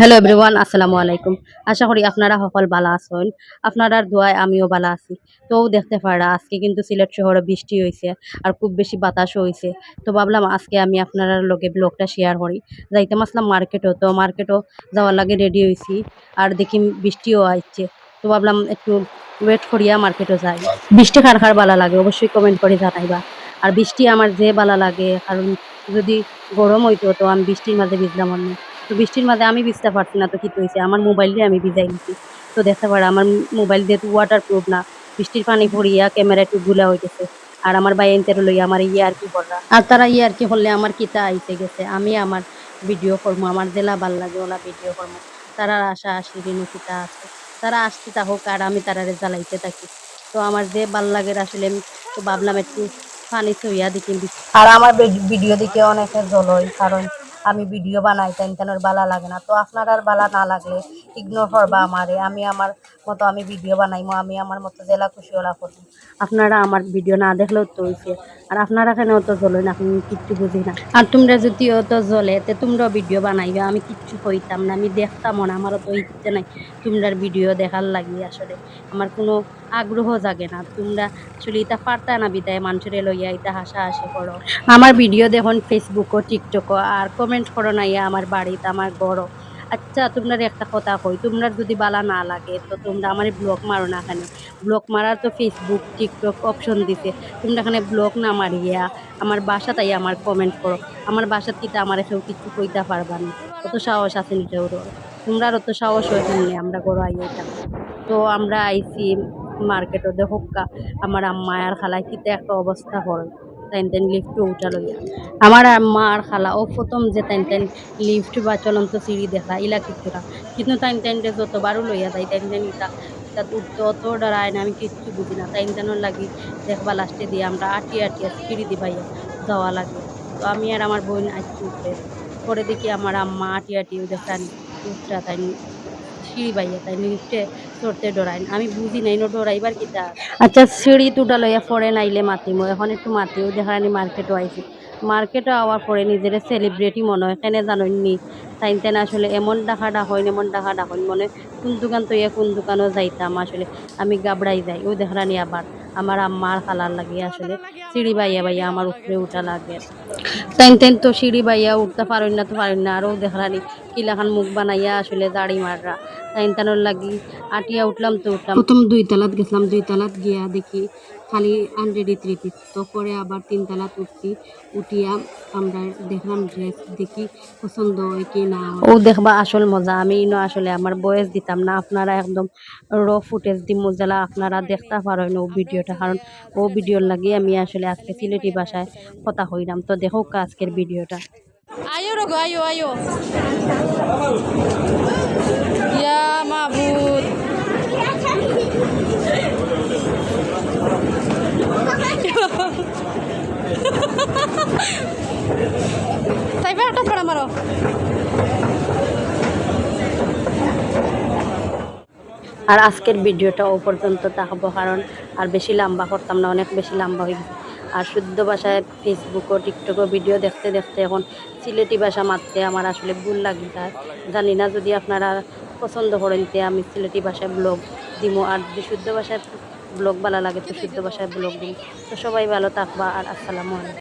Hello everyone আসসালামু আলাইকুম। আশা করি আপনারা সকল ভালো আছেন। আপনারার দোয়ায় আমিও ভালো আছি। তো দেখতে পারা, আজকে কিন্তু সিলেট শহরে বৃষ্টি হয়েছে আর খুব বেশি বাতাসও হয়েছে। তো ভাবলাম আজকে আমি আপনার লগে ব্লগটা শেয়ার করি। যাইতে আসলাম মার্কেটও, তো মার্কেটও যাওয়ার লাগে রেডি হয়েছি আর দেখি বৃষ্টিও আসছে তো ভাবলাম একটু ওয়েট করিয়া মার্কেটও যাই। বৃষ্টি খার খার ভালো লাগে অবশ্যই কমেন্ট করে জানাইবা। আর বৃষ্টি আমার যে ভালো লাগে, কারণ যদি গরম হইতো তো আমি বৃষ্টির মাঝে ভিজলাম না তো বৃষ্টির মাঝে আমি ভিজতে পারছি না, তো কি হয়েছে? আমার মোবাইল দিয়ে আমি ভিজাই নিছি তো দেখতে পারো, আমার মোবাইল যেহেতু ওয়াটার প্রুফ না, বৃষ্টির পানি ভরিয়া ক্যামেরা একটু গুলা হইতেছে। আর আমার ভাই এনতে লইয়া আমার ইয়ে আর কি কররা আর তারা ইয়ে আর কি হলে আমার কিতা আইতে গেছে, আমি আমার ভিডিও করব আমার জেলা ভালো লাগে ওলা ভিডিও করব তারা আশা আসি রিনু কিতা আছে। তারা আসতে থাকুক, আর আমি তারারে জ্বালাইতে থাকি। তো আমার যে ভালো লাগে আসলে আমি তো ভাবলাম একটু পানি সইয়া দেখি। আর আমার ভিডিও দেখে অনেকের জল হয়, কারণ আমি ভিডিও বানাই তেন তেনর বালা লাগে না? তো আপনার আর বালা না লাগলে ইগনোর করবা আমারে, আমি আমার মতো আমি ভিডিও বানাইমো, আমি আমার মতো জেলা খুশি ওলা করব। আপনারা আমার ভিডিও না দেখলেও তো হয়েছে আর আপনারা কেন অত জ্বলেন? আপনি কিচ্ছু বুঝি না। আর তোমরা যদি অত জ্বলে, তে তোমরাও ভিডিও বানাইবে, আমি কিচ্ছু কইতাম না, আমি দেখতাম না, আমারও তো ইচ্ছে নাই তোমরার ভিডিও দেখার লাগি আসলে। আমার কোনো আগ্রহ জাগে না। তোমরা আসলে ইটা পারতা না বিদায়, মানুষের লইয়া ইটা হাসা হাসি করো। আমার ভিডিও দেখুন ফেসবুকও টিকটকও আর কমেন্ট করো না ইয়া আমার বাড়িতে, আমার বড় আচ্ছা তোমরা একটা কথা কই, তোমরা যদি বালা না লাগে, তো তোমরা আমার ব্লগ মারো না এখানে ব্লগ মারার তো ফেসবুক টিকটক অপশন দিতে তোমরা এখানে ব্লগ না মারিয়া আমার বাসা তাই আমার কমেন্ট করো। আমার বাসার কিটা আমার কেউ কিছু কইতে পারবা না। অত সাহস আছে নি কেউ তোমরা অত সাহস হয়েছে আমরা গড়ো আইয়া তো আমরা আইসি মার্কেটও দেখো আমার আম্মা আর খালাই কিতে একটা অবস্থা হল। তাইন তাইন লিফটে উঠা লইয়া আমার আম্মা আর খালা, ও প্রথম যে তাইন তাইন লিফট বা চলন্ত সিঁড়ি দেখা ইলা কিছুটা কিন্তু তাইন তাইনটা যতবারও লইয়া যায়, তাইন তাইন ইটা ইটা উঠতে অত ডরায় না, আমি কিচ্ছু বুঝি না। তাইন তাইনের লাগি দেখবা লাস্টে দিয়ে আমরা আটিয়া আটিয়া সিঁড়ি দিবাইয়া যাওয়া লাগে। তো আমি আর আমার বোন আজকে উঠে পরে দেখি আমার আম্মা আটি আটিও দেখান উঠটা তাই সিঁড়ি বাইয়া তাই লিফটে চড়তে ডরাইন আমি বুঝি নাই, নো ডরাইবার কিতা? আচ্ছা সিঁড়ি তুটা লইয়া পরে নাইলে মাতিমো, এখন একটু মাতিও দেখানি মার্কেটও আইছি। মার্কেটে আওয়ার পরে নিজের সেলিব্রিটি মনে হয়, কেন জানোনি তাই তেন আসলে এমন ডাকা ডাকইন এমন ডাকা ডাকইন মনে কোন দোকান তো কোন দোকানও যাইতাম আসলে। আমি গাবড়াই যাই, ও দেখানি আবার। আমার আম্মার খালার লাগে আসলে, সিঁড়ি বাইয়া বাইয়া আমার উপরে উঠা লাগে। তাই তেন তো সিঁড়ি বাইয়া উঠতে পারেন না তো পারেন না, আরও দেখানি কিলাখান মুখ বানাইয়া আসলে দাড়ি মাররা। তানোর লাগি আটিয়া উঠলাম তো উঠলাম। প্রথম দুই তালাত গেছিলাম দুই তালাত গিয়া দেখি খালি আনরেডি থ্রি পিস তো পরে আবার তিন তালাত উঠছি উঠিয়া আমরা দেখলাম ড্রেস দেখি পছন্দ হয় কি না ও দেখবা আসল মজা আমি ইনো আসলে আমার বয়স দিতাম না আপনারা একদম র ফুটেজ দি মজালা আপনারা দেখতে পারেন ও ভিডিওটা কারণ ও ভিডিওর লাগে আমি আসলে আজকে সিলেটি ভাষায় কথা হইলাম তো দেখো আজকের ভিডিওটা। Ayo Rogo, ayo, ayo. Ya mabut. Saiba atas pada maro. আর আজকের ভিডিওটা ও পর্যন্ত থাকব কারণ আর বেশি লম্বা করতাম না অনেক বেশি লম্বা হয়ে গেছে আর শুদ্ধ ভাষায় ফেসবুকও টিকটকও ভিডিও দেখতে দেখতে এখন সিলেটি ভাষা মারতে আমার আসলে ভুল লাগে তার জানি না যদি আপনারা পছন্দ করেন তে আমি সিলেটি ভাষায় ব্লগ দিব আর যদি শুদ্ধ ভাষায় ব্লগ ভালো লাগে তো শুদ্ধ ভাষায় ব্লগ দিই তো সবাই ভালো থাকবা আর আসসালামু আলাইকুম।